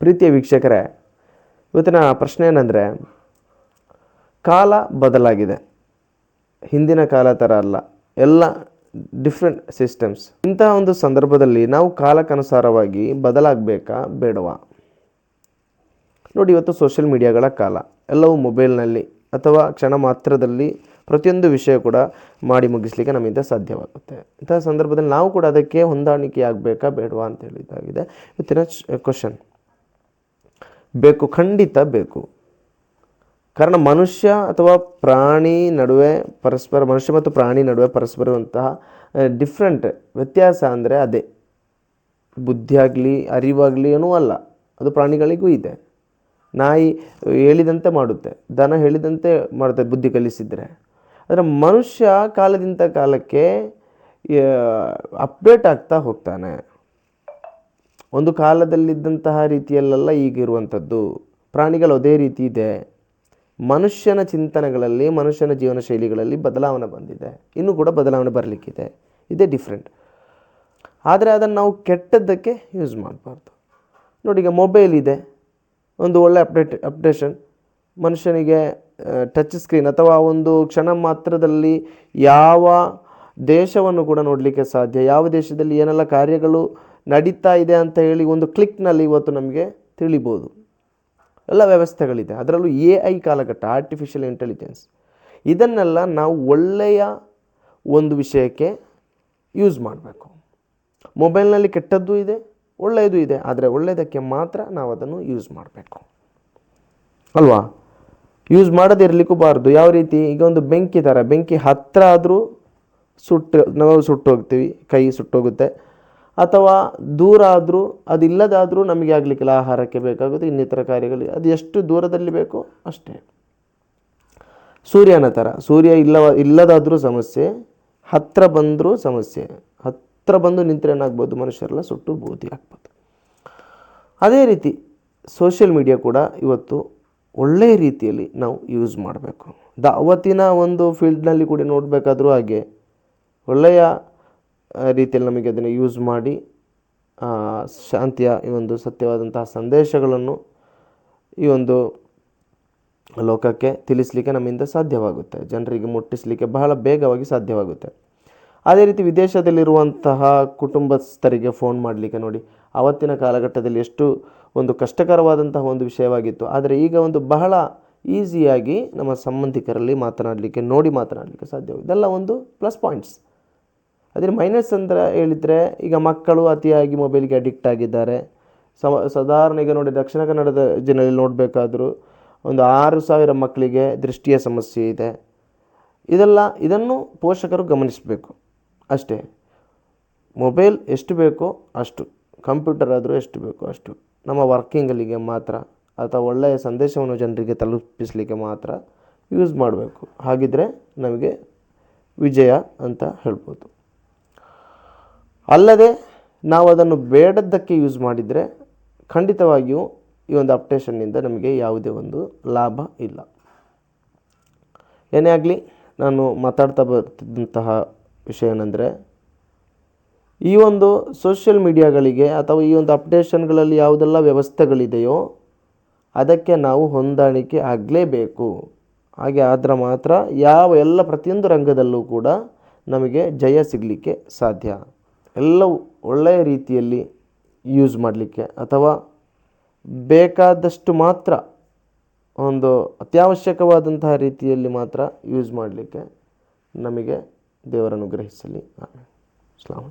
ಪ್ರೀತಿಯ ವೀಕ್ಷಕರೇ, ಇವತ್ತಿನ ಪ್ರಶ್ನೆ ಏನಂದರೆ, ಕಾಲ ಬದಲಾಗಿದೆ. ಹಿಂದಿನ ಕಾಲ ಥರ ಅಲ್ಲ, ಎಲ್ಲ ಡಿಫ್ರೆಂಟ್ ಸಿಸ್ಟಮ್ಸ್ ಇಂತಹ ಒಂದು ಸಂದರ್ಭದಲ್ಲಿ ನಾವು ಕಾಲಕ್ಕನುಸಾರವಾಗಿ ಬದಲಾಗಬೇಕಾ ಬೇಡವಾ? ನೋಡಿ, ಇವತ್ತು ಸೋಷಿಯಲ್ ಮೀಡಿಯಾಗಳ ಕಾಲ, ಎಲ್ಲವೂ ಮೊಬೈಲ್ನಲ್ಲಿ ಅಥವಾ ಕ್ಷಣ ಮಾತ್ರದಲ್ಲಿ ಪ್ರತಿಯೊಂದು ವಿಷಯ ಕೂಡ ಮಾಡಿ ಮುಗಿಸ್ಲಿಕ್ಕೆ ನಮ್ಮಿಂದ ಸಾಧ್ಯವಾಗುತ್ತೆ. ಇಂತಹ ಸಂದರ್ಭದಲ್ಲಿ ನಾವು ಕೂಡ ಅದಕ್ಕೆ ಹೊಂದಾಣಿಕೆ ಆಗಬೇಕಾ ಬೇಡವಾ ಅಂತ ಹೇಳಿದ್ದಾಗಿದೆ. ಇವತ್ತಿನ ಕ್ವಶನ್ ಬೇಕು, ಖಂಡಿತ ಬೇಕು. ಕಾರಣ ಮನುಷ್ಯ ಅಥವಾ ಪ್ರಾಣಿ ನಡುವೆ ಪರಸ್ಪರ, ಮನುಷ್ಯ ಮತ್ತು ಪ್ರಾಣಿ ನಡುವೆ ಪರಸ್ಪರವಂತಹ ಡಿಫ್ರೆಂಟ್ ವ್ಯತ್ಯಾಸ ಅಂದರೆ ಅದೇ. ಬುದ್ಧಿಯಾಗಲಿ ಅರಿವಾಗಲಿ ಏನೂ ಅಲ್ಲ. ಅದು ಪ್ರಾಣಿಗಳಿಗೂ ಇದೆ. ನಾಯಿ ಹೇಳಿದಂತೆ ಮಾಡುತ್ತೆ, ದನ ಹೇಳಿದಂತೆ ಮಾಡುತ್ತೆ ಬುದ್ಧಿ ಕಲಿಸಿದರೆ. ಆದರೆ ಮನುಷ್ಯ ಕಾಲದಿಂದ ಕಾಲಕ್ಕೆ ಅಪ್ಡೇಟ್ ಆಗ್ತಾ ಹೋಗ್ತಾನೆ. ಒಂದು ಕಾಲದಲ್ಲಿದ್ದಂತಹ ರೀತಿಯಲ್ಲೆಲ್ಲ ಈಗಿರುವಂಥದ್ದು. ಪ್ರಾಣಿಗಳು ಅದೇ ರೀತಿ ಇದೆ. ಮನುಷ್ಯನ ಚಿಂತನೆಗಳಲ್ಲಿ, ಮನುಷ್ಯನ ಜೀವನ ಶೈಲಿಗಳಲ್ಲಿ ಬದಲಾವಣೆ ಬಂದಿದೆ. ಇನ್ನೂ ಕೂಡ ಬದಲಾವಣೆ ಬರಲಿಕ್ಕಿದೆ. ಇದೇ ಡಿಫ್ರೆಂಟ್ ಆದರೆ ಅದನ್ನು ನಾವು ಕೆಟ್ಟದ್ದಕ್ಕೆ ಯೂಸ್ ಮಾಡಬಾರ್ದು. ನೋಡಿ, ಈಗ ಮೊಬೈಲ್ ಇದೆ. ಒಂದು ಒಳ್ಳೆ ಅಪ್ಡೇಟ್ ಅಪ್ಡೇಷನ್ ಮನುಷ್ಯನಿಗೆ ಟಚ್ ಸ್ಕ್ರೀನ್ ಅಥವಾ ಒಂದು ಕ್ಷಣ ಮಾತ್ರದಲ್ಲಿ ಯಾವ ದೇಶವನ್ನು ಕೂಡ ನೋಡಲಿಕ್ಕೆ ಸಾಧ್ಯ, ಯಾವ ದೇಶದಲ್ಲಿ ಏನೆಲ್ಲ ಕಾರ್ಯಗಳು ನಡೀತಾ ಇದೆ ಅಂತ ಹೇಳಿ ಒಂದು ಕ್ಲಿಕ್ನಲ್ಲಿ ಇವತ್ತು ನಮಗೆ ತಿಳಿಬೋದು. ಎಲ್ಲ ವ್ಯವಸ್ಥೆಗಳಿದೆ. ಅದರಲ್ಲೂ ಎ ಐ ಕಾಲಘಟ್ಟ ಆರ್ಟಿಫಿಷಿಯಲ್ ಇಂಟೆಲಿಜೆನ್ಸ್ ಇದನ್ನೆಲ್ಲ ನಾವು ಒಳ್ಳೆಯ ಒಂದು ವಿಷಯಕ್ಕೆ ಯೂಸ್ ಮಾಡಬೇಕು. ಮೊಬೈಲ್ನಲ್ಲಿ ಕೆಟ್ಟದ್ದು ಇದೆ, ಒಳ್ಳೆಯದು ಇದೆ, ಆದರೆ ಒಳ್ಳೆಯದಕ್ಕೆ ಮಾತ್ರ ನಾವು ಅದನ್ನು ಯೂಸ್ ಮಾಡಬೇಕು. ಅಲ್ವಾ? ಯೂಸ್ ಮಾಡದೇ ಇರಲಿಕ್ಕೂ ಬಾರ್ದು ಯಾವ ರೀತಿ? ಈಗ ಒಂದು ಬೆಂಕಿ ಥರ ಬೆಂಕಿ ಹತ್ತಿರ ಆದರೂ ಸುಟ್ಟು, ನಾವು ಸುಟ್ಟೋಗ್ತೀವಿ ಕೈ ಸುಟ್ಟೋಗುತ್ತೆ ಅಥವಾ ದೂರ ಆದರೂ, ಅದಿಲ್ಲದಾದರೂ ನಮಗೆ ಆಗಲಿಕ್ಕಿಲ್ಲ ಆಹಾರಕ್ಕೆ ಬೇಕಾಗುತ್ತೆ, ಇನ್ನಿತರ ಕಾರ್ಯಗಳು ಅದು ಎಷ್ಟು ದೂರದಲ್ಲಿ ಬೇಕೋ ಅಷ್ಟೇ. ಸೂರ್ಯನ ಥರ. ಸೂರ್ಯ ಇಲ್ಲವ, ಇಲ್ಲದಾದರೂ ಸಮಸ್ಯೆ ಹತ್ತಿರ ಬಂದರೂ ಸಮಸ್ಯೆ. ಹತ್ತಿರ ಬಂದು ನಿಂತರೆ ಏನಾಗ್ಬೋದು? ಮನುಷ್ಯರೆಲ್ಲ ಸುಟ್ಟು ಬೂದಿ ಆಗ್ಬೋದು. ಅದೇ ರೀತಿ ಸೋಷಿಯಲ್ ಮೀಡಿಯಾ ಕೂಡ ಇವತ್ತು ಒಳ್ಳೆಯ ರೀತಿಯಲ್ಲಿ ನಾವು ಯೂಸ್ ಮಾಡಬೇಕು. ದ ಅವತ್ತಿನ ಒಂದು ಫೀಲ್ಡ್ನಲ್ಲಿ ಕೂಡ ನೋಡಬೇಕಾದ್ರೂ ಹಾಗೆ ಒಳ್ಳೆಯ ರೀತಿಯಲ್ಲಿ ನಮಗೆ ಅದನ್ನು ಯೂಸ್ ಮಾಡಿ ಶಾಂತಿಯ ಈ ಒಂದು ಸತ್ಯವಾದಂತಹ ಸಂದೇಶಗಳನ್ನು ಈ ಒಂದು ಲೋಕಕ್ಕೆ ತಿಳಿಸಲಿಕ್ಕೆ ನಮ್ಮಿಂದ ಸಾಧ್ಯವಾಗುತ್ತೆ. ಜನರಿಗೆ ಮುಟ್ಟಿಸಲಿಕ್ಕೆ ಬಹಳ ಬೇಗವಾಗಿ ಸಾಧ್ಯವಾಗುತ್ತೆ. ಅದೇ ರೀತಿ ವಿದೇಶದಲ್ಲಿರುವಂತಹ ಕುಟುಂಬಸ್ಥರಿಗೆ ಫೋನ್ ಮಾಡಲಿಕ್ಕೆ ನೋಡಿ ಆವತ್ತಿನ ಕಾಲಘಟ್ಟದಲ್ಲಿ ಎಷ್ಟು ಒಂದು ಕಷ್ಟಕರವಾದಂತಹ ಒಂದು ವಿಷಯವಾಗಿತ್ತು. ಆದರೆ ಈಗ ಒಂದು ಬಹಳ ಈಸಿಯಾಗಿ ನಮ್ಮ ಸಂಬಂಧಿಕರಲ್ಲಿ ಮಾತನಾಡಲಿಕ್ಕೆ, ನೋಡಿ ಮಾತನಾಡಲಿಕ್ಕೆ ಸಾಧ್ಯವಾಗಿದೆ. ಇದೆಲ್ಲ ಒಂದು ಪ್ಲಸ್ ಪಾಯಿಂಟ್ಸ್ ಅದ್ರ ಮೈನಸ್ ಅಂತ ಹೇಳಿದರೆ, ಈಗ ಮಕ್ಕಳು ಅತಿಯಾಗಿ ಮೊಬೈಲ್ಗೆ ಅಡಿಕ್ಟ್ ಆಗಿದ್ದಾರೆ. ಸಾಧಾರಣ ಈಗ ನೋಡಿ, ದಕ್ಷಿಣ ಕನ್ನಡದ ಜಿಲ್ಲೆಯಲ್ಲಿ ನೋಡಬೇಕಾದ್ರೂ, ಒಂದು ಆರು ಸಾವಿರ ಮಕ್ಕಳಿಗೆ ದೃಷ್ಟಿಯ ಸಮಸ್ಯೆ ಇದೆ. ಇದೆಲ್ಲ, ಇದನ್ನು ಪೋಷಕರು ಗಮನಿಸಬೇಕು. ಅಷ್ಟೇ. ಮೊಬೈಲ್ ಎಷ್ಟು ಬೇಕೋ ಅಷ್ಟು ಕಂಪ್ಯೂಟರ್ ಆದರೂ ಎಷ್ಟು ಬೇಕೋ ಅಷ್ಟು, ನಮ್ಮ ವರ್ಕಿಂಗಲ್ಲಿಗೆ ಮಾತ್ರ, ಅಥವಾ ಒಳ್ಳೆಯ ಸಂದೇಶವನ್ನು ಜನರಿಗೆ ತಲುಪಿಸಲಿಕ್ಕೆ ಮಾತ್ರ ಯೂಸ್ ಮಾಡಬೇಕು. ಹಾಗಿದ್ದರೆ ನಮಗೆ ವಿಜಯ ಅಂತ ಹೇಳ್ಬೋದು. ಅಲ್ಲದೆ ನಾವು ಅದನ್ನು ಬೇಡದ್ದಕ್ಕೆ ಯೂಸ್ ಮಾಡಿದರೆ ಖಂಡಿತವಾಗಿಯೂ ಈ ಒಂದು ಅಪ್ಟೇಷನ್ನಿಂದ ನಮಗೆ ಯಾವುದೇ ಒಂದು ಲಾಭ ಇಲ್ಲ. ಏನೇ ಆಗಲಿ, ನಾನು ಮಾತಾಡ್ತಾ ಬರ್ತಿದ್ದಂತಹ ವಿಷಯ ಏನಂದರೆ ಈ ಒಂದು ಸೋಷಿಯಲ್ ಮೀಡಿಯಾಗಳಿಗೆ ಅಥವಾ ಈ ಒಂದು ಅಪ್ಡೇಷನ್ಗಳಲ್ಲಿ ಯಾವುದೆಲ್ಲ ವ್ಯವಸ್ಥೆಗಳಿದೆಯೋ ಅದಕ್ಕೆ ನಾವು ಹೊಂದಾಣಿಕೆ ಆಗಲೇಬೇಕು. ಹಾಗೆ ಆದರೆ ಮಾತ್ರ ಯಾವ ಎಲ್ಲ ಪ್ರತಿಯೊಂದು ರಂಗದಲ್ಲೂ ಕೂಡ ನಮಗೆ ಜಯ ಸಿಗಲಿಕ್ಕೆ ಸಾಧ್ಯ. ಎಲ್ಲವೂ ಒಳ್ಳೆಯ ರೀತಿಯಲ್ಲಿ ಯೂಸ್ ಮಾಡಲಿಕ್ಕೆ ಅಥವಾ ಬೇಕಾದಷ್ಟು ಮಾತ್ರ ಒಂದು ಅತ್ಯವಶ್ಯಕವಾದಂತಹ ರೀತಿಯಲ್ಲಿ ಮಾತ್ರ ಯೂಸ್ ಮಾಡಲಿಕ್ಕೆ ನಮಗೆ ದೇವರನ್ನು ಗ್ರಹಿಸಲಿ. ಸ್ಲಾಮ್